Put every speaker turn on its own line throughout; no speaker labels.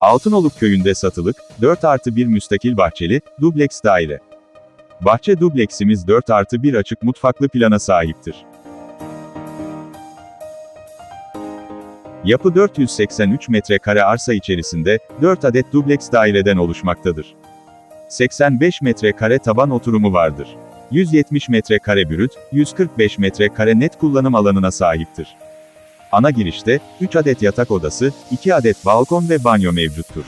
Altınoluk köyünde satılık, 4 artı 1 müstakil bahçeli, dubleks daire. Bahçe dubleksimiz 4 artı 1 açık mutfaklı plana sahiptir. Yapı 483 metrekare arsa içerisinde, 4 adet dubleks daireden oluşmaktadır. 85 metrekare taban oturumu vardır. 170 metrekare bürüt, 145 metrekare net kullanım alanına sahiptir. Ana girişte, 3 adet yatak odası, 2 adet balkon ve banyo mevcuttur.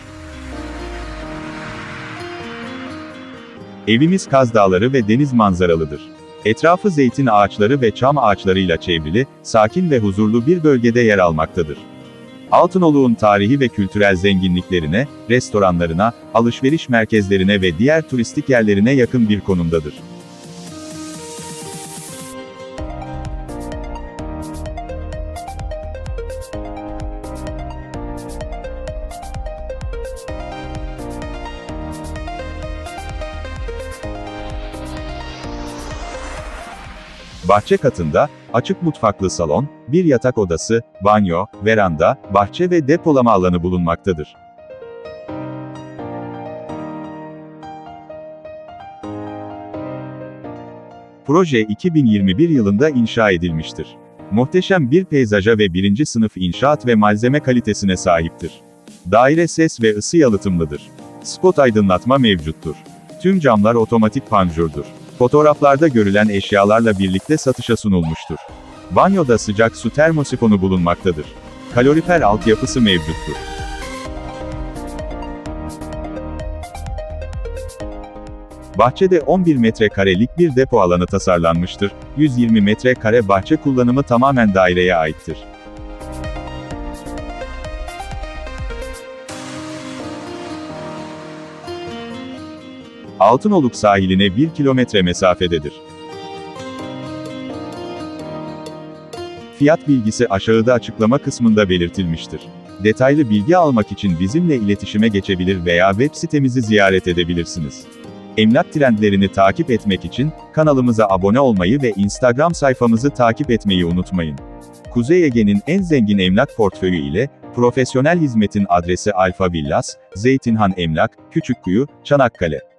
Evimiz Kaz Dağları ve deniz manzaralıdır. Etrafı zeytin ağaçları ve çam ağaçlarıyla çevrili, sakin ve huzurlu bir bölgede yer almaktadır. Altınoluk'un tarihi ve kültürel zenginliklerine, restoranlarına, alışveriş merkezlerine ve diğer turistik yerlerine yakın bir konumdadır. Bahçe katında, açık mutfaklı salon, bir yatak odası, banyo, veranda, bahçe ve depolama alanı bulunmaktadır. Proje 2021 yılında inşa edilmiştir. Muhteşem bir peyzaja ve birinci sınıf inşaat ve malzeme kalitesine sahiptir. Daire ses ve ısı yalıtımlıdır. Spot aydınlatma mevcuttur. Tüm camlar otomatik panjurdur. Fotoğraflarda görülen eşyalarla birlikte satışa sunulmuştur. Banyoda sıcak su termosifonu bulunmaktadır. Kalorifer altyapısı mevcuttur. Bahçede 11 metrekarelik bir depo alanı tasarlanmıştır. 120 metrekare bahçe kullanımı tamamen daireye aittir. Altınoluk sahiline 1 kilometre mesafededir. Fiyat bilgisi aşağıda açıklama kısmında belirtilmiştir. Detaylı bilgi almak için bizimle iletişime geçebilir veya web sitemizi ziyaret edebilirsiniz. Emlak trendlerini takip etmek için kanalımıza abone olmayı ve Instagram sayfamızı takip etmeyi unutmayın. Kuzey Ege'nin en zengin emlak portföyü ile profesyonel hizmetin adresi Alfa Villas, Zeytinhan Emlak, Küçükkuyu, Çanakkale.